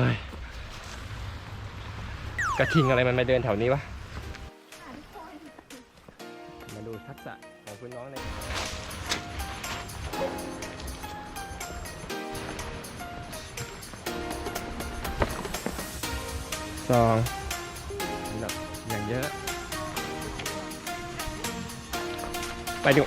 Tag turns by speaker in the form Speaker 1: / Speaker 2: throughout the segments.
Speaker 1: เฮ้กระทิงอะไรมันมาเดินแถวนี้วะ มาดูทักษะของคุณน้องในสองแบบอย่างเยอะ ไปดู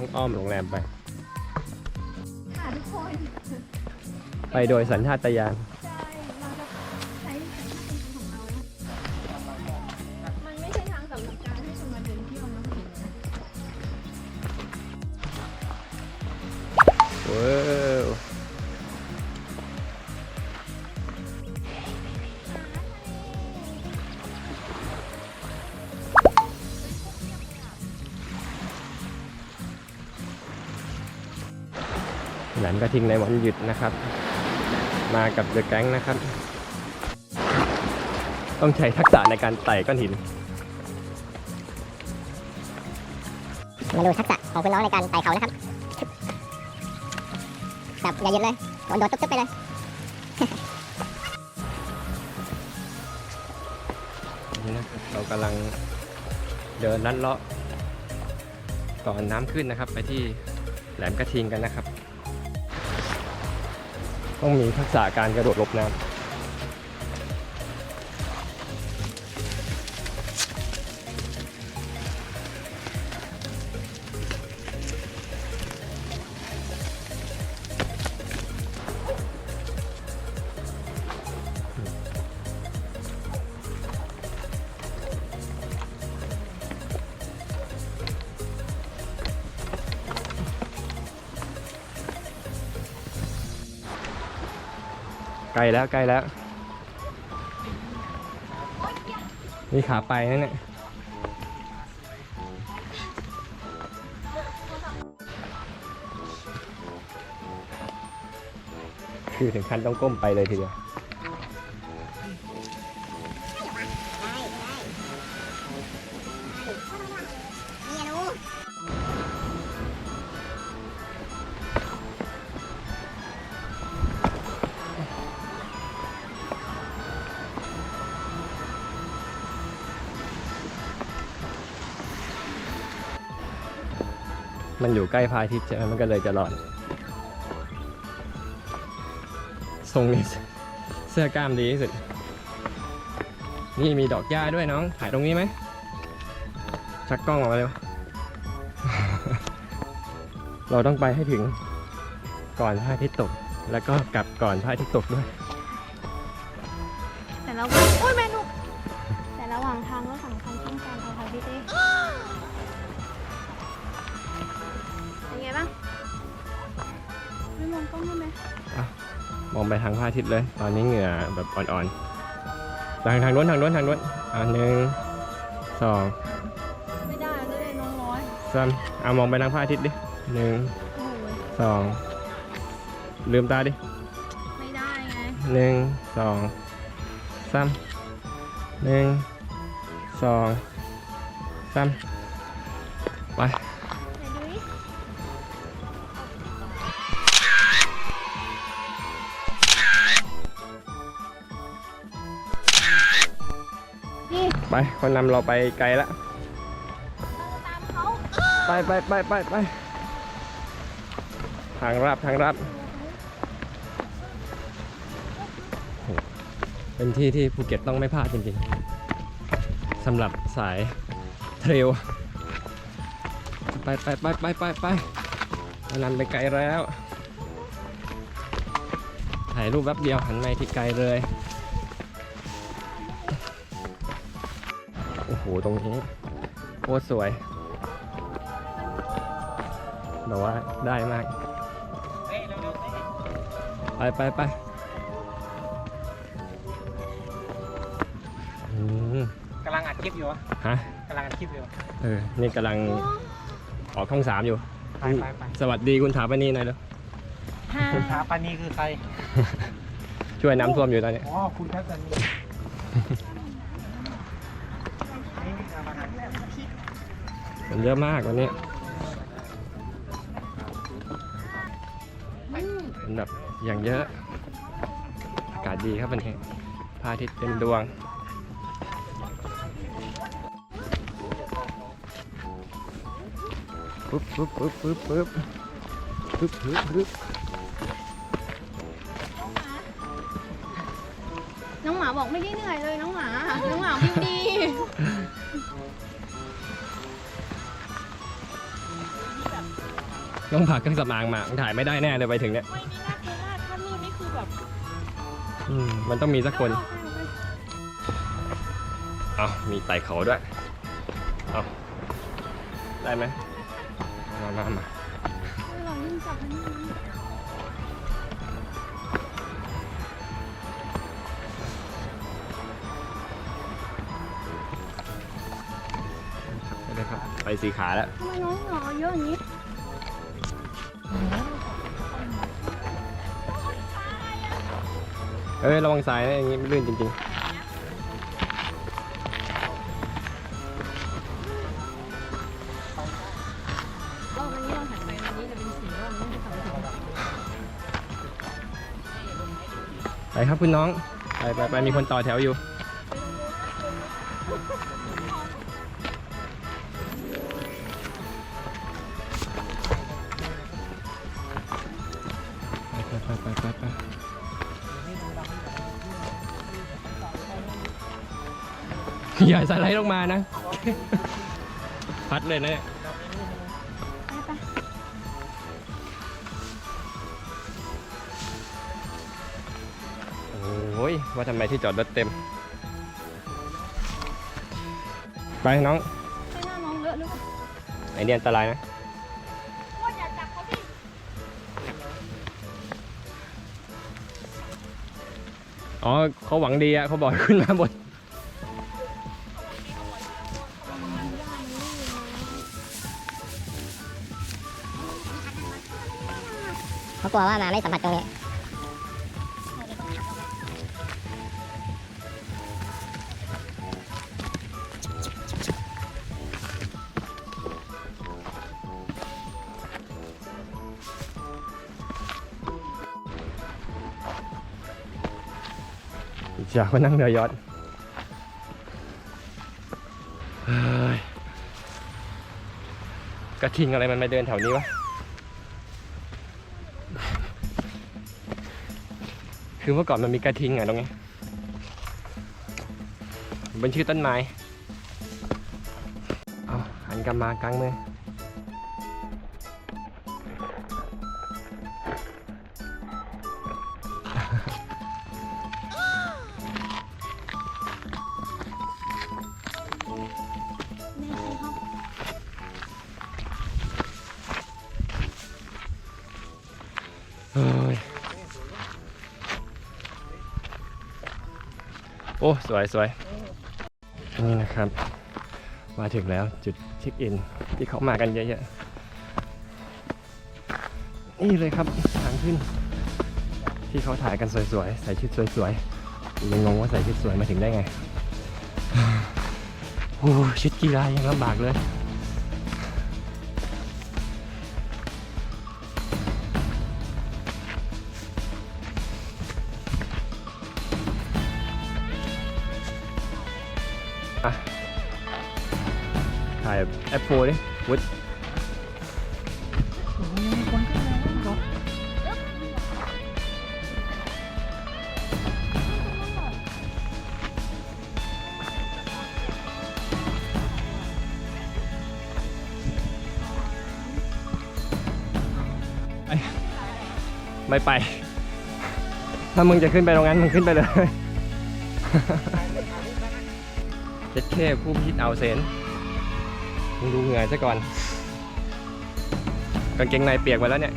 Speaker 2: ต้อง
Speaker 1: อ้อมโรงแรมไป
Speaker 2: ค่ะทุกคน
Speaker 1: ไปโดยสัญชาตญาณ
Speaker 2: ห
Speaker 1: ลมกระทิงในวันหยุดนะครับ มากับเดอะแก๊งนะครับ ต้องใช้ทักษะในการไต่ก้อนหิน
Speaker 3: มาดูทักษะของคุณน้องในการไต่เขานะครับแบบอย่าหยุดเลยโดดโดดตุ๊บๆไปเลย
Speaker 1: นี่นะครับเรากำลังเดินลัดเลาะก่อนน้ำขึ้นนะครับ ไปที่แหลมกระทิงกันนะครับ ต้องมีทักษะการกระโดดลบน้ำ ลแล้วใกล้แล้ว นี่ขาไปนั่นเนี่ยคือถึงขั้นต้องก้มไปเลยทีเดียว มันอยู่ใกล้พระอาทิตย์ใช่ไหมมันก็เลยจะร้อนทรงนี้เสื้อกล้ามดีที่สุด นี่มีดอกหญ้าด้วยน้อง ถ่ายตรงนี้ไหม ชักกล้องออกมาเร็ว เราต้องไปให้ถึงก่อนพระอาทิตย์ตก แล้วก็กลับก่อนพระอาทิตย์ตกด้วย
Speaker 2: แต่ระหว่างโอ้ยแม่นุกแต่ระหว่างทางก็สำคัญเช่นกันเอาค่ะพี่เต้ มองไป
Speaker 1: ทางพระอาทิตย์เลย ตอนนี้เหงื่อแบบอ่อนๆ ทางทางโน้นทางโน้นทางโน้นอ่าหนึ่งสอง
Speaker 2: ไม่ได้เลยน้องร้อย
Speaker 1: สามเอามองไปทางพระอาทิตย์ดิหนึ่ง
Speaker 2: โอ้โห
Speaker 1: สองลืมตาดิ
Speaker 2: ไม่ได้ไง
Speaker 1: หนึ่งสองสามหนึ่งสองสามไป
Speaker 2: ไป
Speaker 1: คนนำเราไปไกลละ
Speaker 2: เราตามเขา
Speaker 1: ไปไปไปไปไปทางราบทางราบโหเป็นที่ที่ภูเก็ตต้องไม่พลาดจริงๆสำหรับสายเทรลไปไปไปไปไปไปอันนั้นไปไกลแล้ว ถ่ายรูปแป๊บเดียวหันไปที่ไกลเลย ตรงนี้โคตรสวยแบบว่าได้มาก ไปไปไปอืม
Speaker 4: กำลังอัดคลิปอยู่วะ
Speaker 1: ฮะ
Speaker 4: กำลังอัดคลิปอยู่
Speaker 1: เออ นี่กำลังออกช่องสามอยู่
Speaker 4: ไปไปไป
Speaker 1: สวัสดีคุณถาปนีหน่อยเลย
Speaker 2: ฮ่า
Speaker 4: คุณถาปานีคือใคร
Speaker 1: ช่วยน้ำท่วมอยู่ตอนนี้
Speaker 4: อ๋อ คุณทัศนีนี่
Speaker 1: มันเยอะมากวันนี้มันแบบอย่างเยอะ อากาศดีครับวันนี้พระอาทิตย์เต็มดวงปึ๊บปึ๊บปึ๊บปึ๊บปึ๊บปึ๊บปึ๊บปึ๊บ
Speaker 2: น้องหมาบอกไม่ได้เหนื่อยเลยน้องหมา น้องหมาวิ่งดี
Speaker 1: ต้องผ่าเครื่องสำอางมาถ่ายไม่ได้แน่เลยไปถึงเนี่ย
Speaker 2: ไม่นี่น่ากลัวมากถ้าลื่นนี่คือแบบ
Speaker 1: อืมมันต้องมีสักคน เอามีไต่เขาด้วย เอาได้ไหมมามามา
Speaker 2: เรายิ่งจับมันนี่นะ
Speaker 1: ไปเลยครับไปสีขาแล้ว
Speaker 2: ทำไมน้องหนอเยอะอย่างนี้
Speaker 1: เอ้ย ระวังสายนะอย่างงี้ลื่นจริง
Speaker 2: ก็วันนี้เราหันไปวันนี้จะเป็นสีว่ามันไม่ได้ทำถึง
Speaker 1: ๆไปครับคุณน้อง ไปไปไปมีคนต่อแถวอยู่ อย่าสไลด์ลงมานะ พัดเลยนะเนี่ย
Speaker 2: ไปไป
Speaker 1: โอ้ยว่าทำไมที่จอดรถเต็ม ไปน้อง
Speaker 2: ใช่หน้าน้องเลอะหรือเปล่า
Speaker 1: ไอเดียอันตรายนะ
Speaker 2: ว่าอย่าจับเขาพี่
Speaker 1: อ๋อเขาหวังดีอะเขาบอกให้ขึ้นมาบน
Speaker 3: กลัวว่ามาไม่สัมผัสตรงนี้
Speaker 1: อยากมานั่งเรือยอทเฮ้ยกระทิงอะไรมันมาเดินแถวนี้วะ คือเมื่อก่อนมันมีกระทิงอะตรงนี้เป็นชื่อต้นไม้ เอาหันกลับมากลางมือ โอ้สวยสวยนี่นะครับ มาถึงแล้วจุดเช็คอิน ที่เขามากันเยอะๆนี่เลยครับทางขึ้น ที่เขาถ่ายกันสวยๆ ใส่ชุดสวยๆยังงงว่าใส่ชุดสวยมาถึงได้ไงโอ้ชุดกีฬายังลำบากเลย ถ่ายแอปโฟดิวุฒไอ้ไม่ไป ถ้ามึงจะขึ้นไปตรงนั้นมึงขึ้นไปเลยเจ็ดเคผู้พิชิตเอาเซน มึงดูเหงื่อซะก่อน กางเกงในเปียกไปแล้วเนี่ย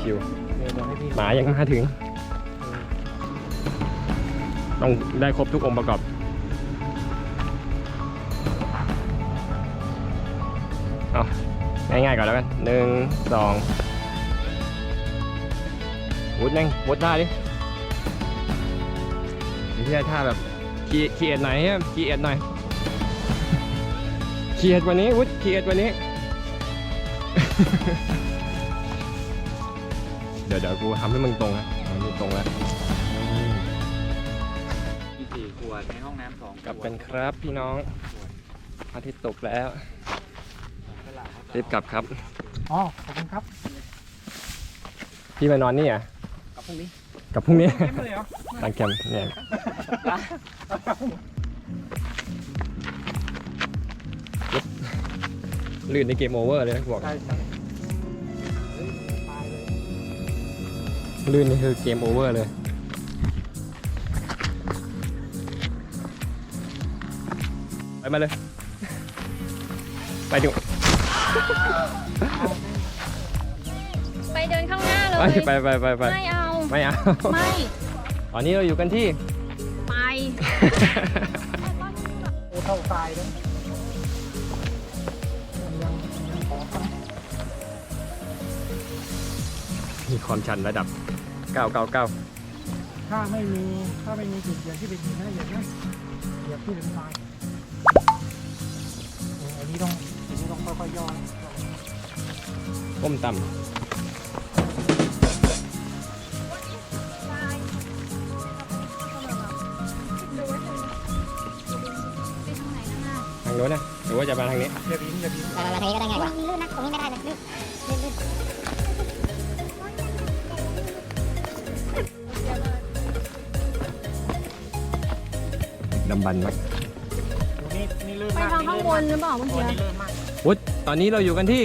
Speaker 1: ชิวๆหมายังมาถึง ต้องได้ครบทุกองค์ประกอบ เอาง่ายๆก่อนแล้วกันหนึ่งสองวุดแม่งวุดท่าดิไม่ใช่ท่าแบบ คีเคียดหน่อยฮะคีเอ็ดหน่อยเคียดกวันนี้วุดเคียดกวันนี้ เดี๋ยวเดี๋ยวกูทำให้มึงตรงนะทำให้มึงตรงแล้วอืม
Speaker 4: มีสี่ขวดในห้องน้ำสอง
Speaker 1: กลับกันครับพี่น้องอาทิตย์ตกแล้วรีบกลับครับ
Speaker 4: อ๋อขอบคุณครับ
Speaker 1: พี่มานอนนี่อะ
Speaker 4: กับพรุ่งนี้
Speaker 1: กับพรุ่งนี้
Speaker 4: เข้มเลยเหรอ
Speaker 1: ตั้งแคมป์เนี่ยลื่นในเกมโอเวอร์เลยนะบอก
Speaker 4: ใช่ใช่เฮ้ยตายเลย
Speaker 1: ลื่นนี่คือเกมโอเวอร์เลยไปมาเลย ไปดู
Speaker 2: ไปเดินข้างหน้าเล
Speaker 1: ไป
Speaker 2: ย
Speaker 1: ไปไปไปไป
Speaker 2: ไม่เอา
Speaker 1: ไม่เอา
Speaker 2: ไม่
Speaker 1: ตอนนี้เราอยู่กันที่
Speaker 2: ไป
Speaker 4: โอ้เท่าตายเลยยังยังขอครับ
Speaker 1: มีความชันระดับ 999
Speaker 4: ถ้าไม่มีถ้าไม่มีจุดเหยียบที่เป็นหินนะเหยียบนะเหยียบที่เป็นไม้เอออันนี้ต้องอันนี้ต้องค่อยๆย่อนะ
Speaker 1: ก้มต่
Speaker 2: ดูไว้เถอะไปทางไหนนะำ
Speaker 1: งโน้นนะหรือว่าจะมาทางนี้
Speaker 4: เหยียบหินเหยียบหิน
Speaker 3: มามาทางนี้ก็ได้ง่ายกว่าลื่นนะตรงนี้ไม่ได้นะลื่นลื่นลื่น
Speaker 1: ดำบันมาก
Speaker 4: โอ้นี่นี่ลื่น
Speaker 2: ไป
Speaker 4: มาก
Speaker 2: ทางข้างบนหรือเปล่าเมื่อ
Speaker 4: โอ้
Speaker 2: กี้
Speaker 4: นี่ลื่นมาก
Speaker 1: วุฒตอนนี้เราอยู่กันที่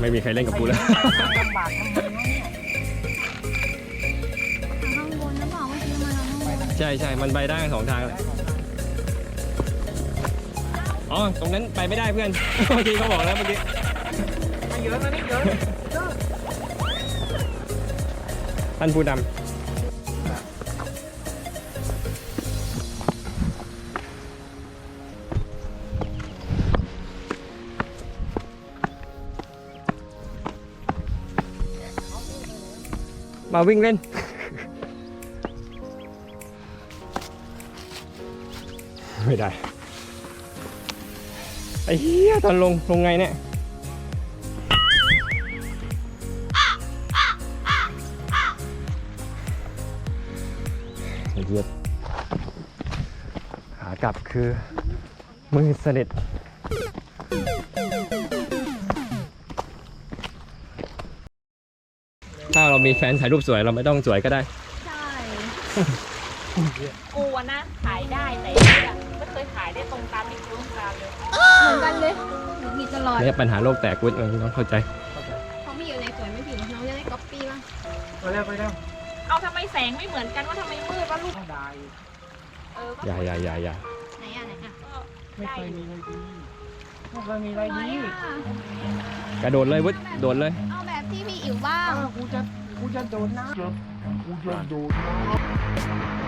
Speaker 1: ไม่มีใครเล่นกับกูแล้ว
Speaker 4: ลำบากทำไมวะเนี่ย
Speaker 2: ทางข้างบนหรือเปล่าเมื่อกี้มาทางข้างบน
Speaker 1: ใช่ใช่มันไปได้ทั้งสองทางเลย อ๋อ ตรงนั้นไปไม่ได้เพื่อน เมื่อกี้เขาบอกแล้วเมื่อกี้
Speaker 4: ไม่เยอะนะนี่เยอะ
Speaker 1: ท่านผู้นำมาวิ่งเล่น ไม่ได้ ไอ้เหี้ยตอนลงลงไงเนี่ยไอ้เหี้ยขากลับคือมือสนิทถ้าเรามีแฟนถ่ายรูปสวยเราไม่ต้องสวยก็ได้
Speaker 2: ใช่
Speaker 5: กูอะนะขายได้แต่ายได้ตรงตามที่กูต้องการเลย
Speaker 2: เหมือนกันเลยหนูผิดตลอด
Speaker 1: เนี่ยปัญหาโลกแตกวุ้นน้องเข้าใจ
Speaker 2: เขาไม่อยู่ในสวยไม่ผิดน้องจะได้ก๊อปปี้ป่ะ
Speaker 4: ไปเร็วไปเร็ว
Speaker 5: เอาทำไมแสงไม่เหมือนกันว่าทำไมมืดว่าลูก
Speaker 4: ต้องได้
Speaker 5: เออก็
Speaker 1: อย่าอย่าอย่าอย่า
Speaker 2: ไหนอะไหนอะ
Speaker 4: ไม่เคยมีอะไรดีไม่เคยมีอะไร
Speaker 2: ทำไม
Speaker 4: ดี
Speaker 2: อะ
Speaker 1: กระโดดเลยวุ้นโดดเลย
Speaker 2: เอาแบบที่พี่อิ๋วบ้าง
Speaker 4: อ้าวกูจะกูจะโดดน้ำกูจะโดดน้ำ